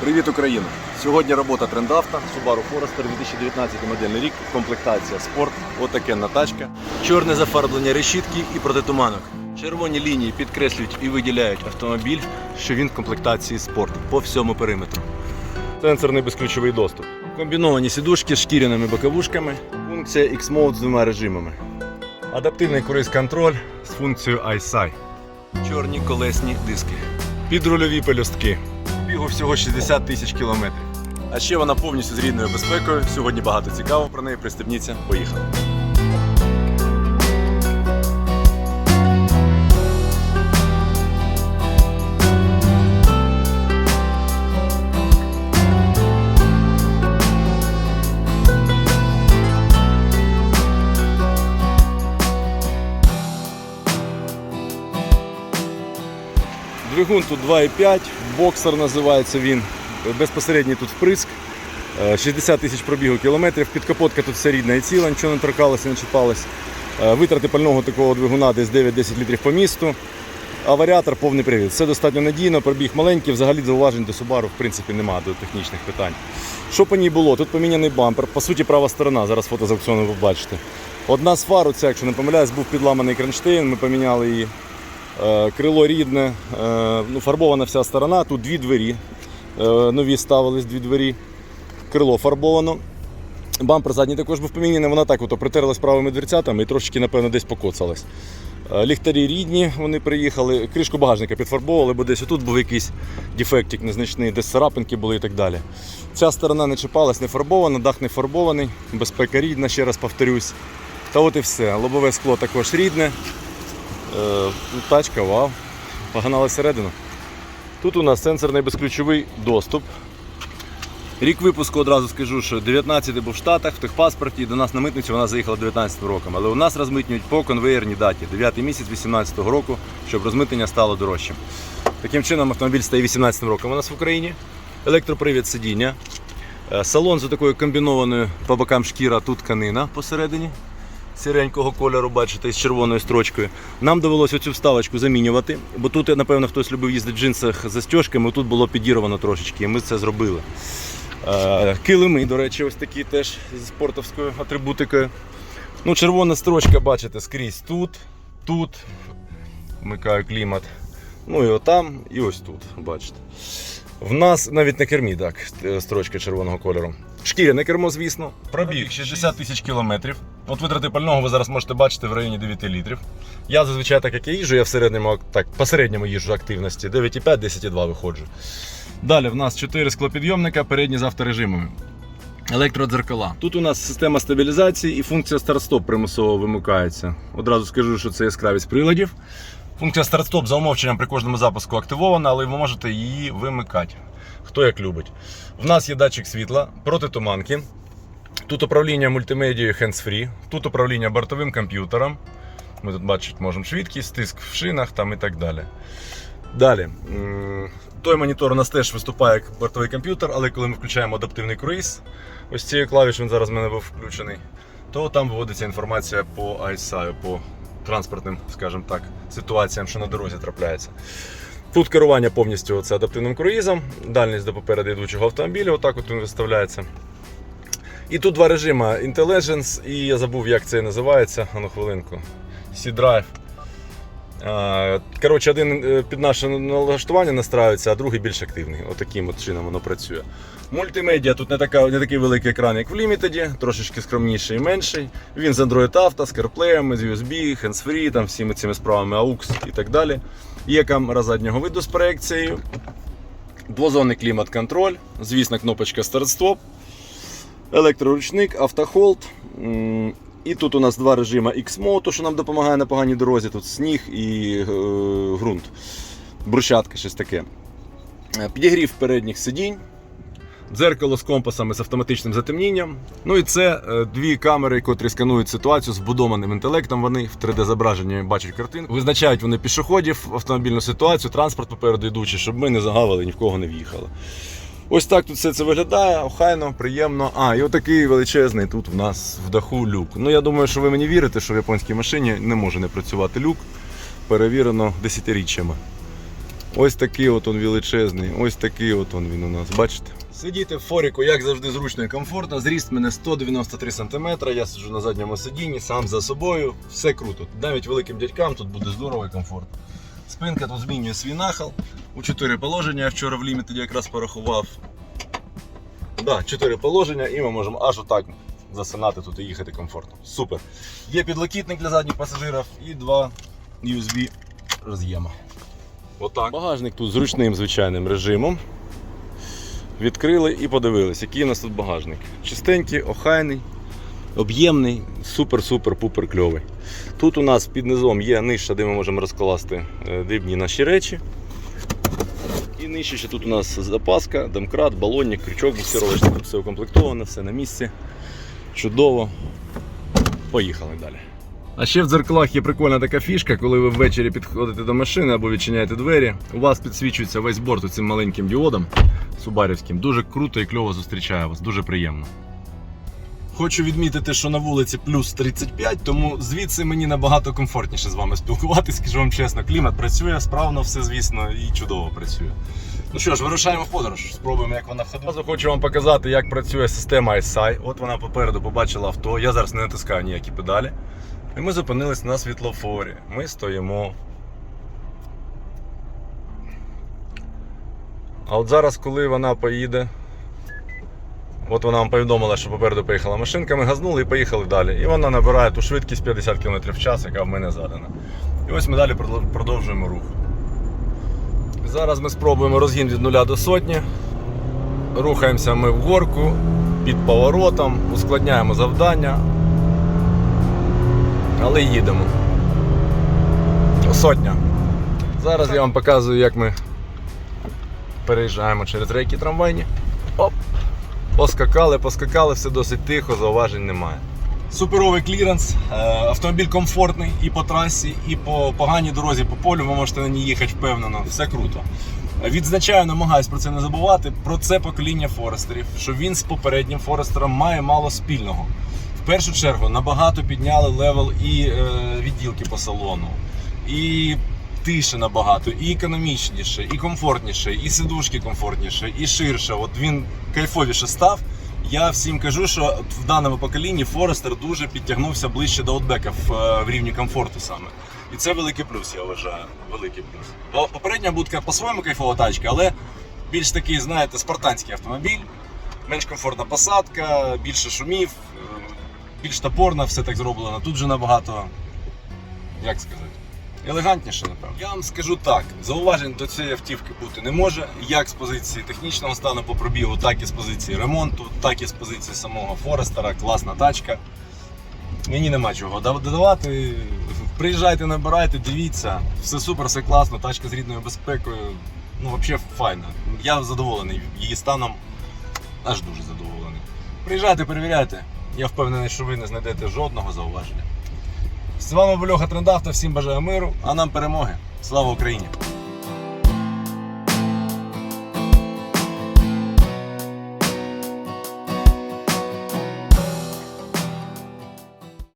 Привіт, Україна! Сьогодні робота трендавто, Subaru Forester 2019 модельний рік, комплектація спорт, отакенна тачка. Чорне зафарблення решітки і протитуманок. Червоні лінії підкреслюють і виділяють автомобіль, що він в комплектації спорт по всьому периметру. Сенсорний безключовий доступ. Комбіновані сідушки з шкіряними боковушками, функція X-Mode з двома режимами. Адаптивний круїз-контроль з функцією iSi. Чорні колесні диски. Підрульові пелюстки. Всього 60 тисяч кілометрів. А ще вона повністю з рідною безпекою. Сьогодні багато цікаво про неї. Пристебніться, поїхали. Двигун тут 2,5, боксер називається він. Безпосередній тут вприск. Е, 60 тисяч пробігу кілометрів. Підкапотка тут все рідна і ціла, нічого не торкалося, не чіпалось. Е, Витрати пального такого двигуна десь 9-10 літрів по місту. А варіатор повний привід. Все достатньо надійно, пробіг маленький, взагалі зауважень до Subaru в принципі немає до технічних питань. Що по ній було? Тут поміняний бампер, по суті, права сторона, зараз фото з аукціону ви побачите. Одна з фар, оця, якщо не помиляюсь, був підламаний кронштейн, ми поміняли її. Е, Крило рідне, е, ну, фарбована вся сторона, тут дві двері. е, Нові ставились дві двері. Крило фарбовано. Бампер задній також був поміняний, вона так от притерлась правими дверцятами і трошечки, напевно, десь покоцалась. Ліхтарі рідні, вони приїхали. Кришку багажника підфарбовували, бо десь отут був якийсь дефектик незначний, десь царапинки були і так далі. Ця сторона не чіпалась, не фарбована, дах не фарбований, безпека рідна, ще раз повторюсь. Та от і все. Лобове скло також рідне. Е, Тачка, вау. Погнали всередину. Тут у нас сенсорний безключовий доступ. Рік випуску одразу скажу, що 19 був в Штатах, в техпаспорті, і до нас на митницю вона заїхала 19 роком. Але у нас розмитнюють по конвеєрній даті 9 місяць 18 року, щоб розмитнення стало дорожчим. Таким чином автомобіль стає 18 роком у нас в Україні. Електропривід сидіння. Е, Салон з такою комбінованою по бокам шкіра, тут тканина посередині сіренького кольору, бачите, з червоною строчкою. Нам довелося оцю вставочку замінювати, бо тут, напевно, хтось любив їздити в джинсах з застіжками, тут було підірвано трошечки, і ми це зробили. Е, Килими, до речі, ось такі теж зі спортовською атрибутикою. Ну, червона строчка, бачите, скрізь тут, тут. Вмикаю клімат. Ну і отам, і ось тут, бачите. В нас навіть на кермі, так, строчка червоного кольору. Шкіряне кермо, звісно. Пробіг 60 тисяч кілометрів. От витрати пального ви зараз можете бачити в районі 9 літрів. Я зазвичай так як я їжджу, я в середньому так, по середньому їжджу активності. 9,5, 10,2 виходжу. Далі в нас 4 склопідйомника, передні з авторежимами. Електродзеркала. Тут у нас система стабілізації і функція старт-стоп примусово вимикається. Одразу скажу, що це яскравість приладів. Функція старт-стоп за умовченням при кожному запуску активована, але ви можете її вимикати. Хто як любить. В нас є датчик світла, протитуманки. Тут управління мультимедією hands-free, тут управління бортовим комп'ютером. Ми тут бачити можемо швидкість, тиск в шинах там і так далі. Далі. Той монітор у нас теж виступає як бортовий комп'ютер, але коли ми включаємо адаптивний круїз, ось цією клавішою він зараз в мене був включений, то там виводиться інформація по ISI, по транспортним, скажімо так, ситуаціям, що на дорозі трапляється. Тут керування повністю це адаптивним круїзом, дальність до попереду йдучого автомобіля, отак от він виставляється. І тут два режими Intelligence і я забув, як це називається. А ну хвилинку. C-Drive. Коротше, один е, під наше налаштування настраюється, а другий більш активний. Отаким от чином воно працює. Мультимедіа тут не, така, не такий великий екран, як в Limited, трошечки скромніший і менший. Він з Android Auto, з CarPlay, з USB, hands-free, там всіми цими справами AUX і так далі. Є камера заднього виду з проекцією. Двозонний клімат-контроль, звісно, кнопочка старт-стоп, електроручник, автохолд. І тут у нас два режими то, що нам допомагає на поганій дорозі. Тут сніг і е, ґрунт. Брусчатка, щось таке. Е, Підігрів передніх сидінь. Дзеркало з компасами з автоматичним затемнінням. Ну і це е, дві камери, котрі сканують ситуацію з вбудованим інтелектом. Вони в 3D-зображенні бачать картинку. Визначають вони пішоходів, автомобільну ситуацію, транспорт попереду йдучий, щоб ми не загавили, ні в кого не в'їхали. Ось так тут все це виглядає, охайно, приємно. А, і отакий величезний тут в нас в даху люк. Ну я думаю, що ви мені вірите, що в японській машині не може не працювати люк. Перевірено десятиріччями. Ось такий от он величезний, ось такий от он він у нас, бачите? Сидіти в форіку, як завжди, зручно і комфортно. Зріст мене 193 см, я сиджу на задньому сидінні, сам за собою, все круто. Навіть великим дядькам тут буде здорово і комфортно. Спинка тут змінює свій нахил. У 4 положення я вчора в лімітеді якраз порахував. Да, 4 положення і ми можемо аж отак засинати тут і їхати комфортно. Супер. Є підлокітник для задніх пасажирів і два USB роз'єма. Отак. Багажник тут зручним звичайним режимом. Відкрили і подивились, який у нас тут багажник. Чистенький, охайний, об'ємний, супер-супер-пупер кльовий. Тут у нас під низом є ниша, де ми можемо розкласти е, дрібні наші речі. І нижче ще тут у нас запаска, домкрат, балонник, крючок буксировочний. Тут все укомплектовано, все на місці. Чудово. Поїхали далі. А ще в дзеркалах є прикольна така фішка, коли ви ввечері підходите до машини або відчиняєте двері, у вас підсвічується весь борт цим маленьким діодом субарівським. Дуже круто і кльово зустрічає вас, дуже приємно. Хочу відмітити, що на вулиці плюс 35, тому звідси мені набагато комфортніше з вами спілкуватися, скажу вам чесно. Клімат працює, справно все, звісно, і чудово працює. Ну що ж, вирушаємо подорож, спробуємо, як вона. Одразу хочу вам показати, як працює система ISI. От вона попереду побачила авто. Я зараз не натискаю ніякі педалі. І ми зупинились на світлофорі. Ми стоїмо. А от зараз, коли вона поїде, от вона вам повідомила, що попереду поїхала машинка, ми газнули і поїхали далі. І вона набирає ту швидкість 50 км в час, яка в мене задана. І ось ми далі продовжуємо рух. Зараз ми спробуємо розгін від 0 до сотні. Рухаємося ми в горку під поворотом, ускладняємо завдання. Але їдемо. Сотня. Зараз я вам показую, як ми переїжджаємо через рейки трамвайні. Оп! Поскакали, поскакали, все досить тихо, зауважень немає. Суперовий кліренс, е, автомобіль комфортний і по трасі, і по поганій дорозі по полю. Ви можете на ній їхати впевнено, все круто. Відзначаю, намагаюсь про це не забувати. Про це покоління Форестерів, що він з попереднім Форестером має мало спільного. В першу чергу набагато підняли левел і е, відділки по салону, і тише набагато, і економічніше, і комфортніше, і сидушки комфортніше, і ширше. От він кайфовіше став. Я всім кажу, що в даному поколінні Форестер дуже підтягнувся ближче до Outback в, е, в рівні комфорту саме. І це великий плюс, я вважаю. Великий плюс. Бо попередня будка по-своєму кайфова тачка, але більш такий, знаєте, спартанський автомобіль, менш комфортна посадка, більше шумів, е, більш топорно, все так зроблено. Тут же набагато, як сказати, елегантніше, напевно. Я вам скажу так: зауважень до цієї автівки бути не може, як з позиції технічного стану по пробігу, так і з позиції ремонту, так і з позиції самого Форестера. Класна тачка. Мені нема чого додавати. Приїжджайте, набирайте, дивіться. Все супер, все класно, тачка з рідною безпекою. Ну, взагалі файна. Я задоволений її станом, аж дуже задоволений. Приїжджайте, перевіряйте. Я впевнений, що ви не знайдете жодного зауваження. З вами був Льоха Трендавто, всім бажаю миру, а нам перемоги. Слава Україні!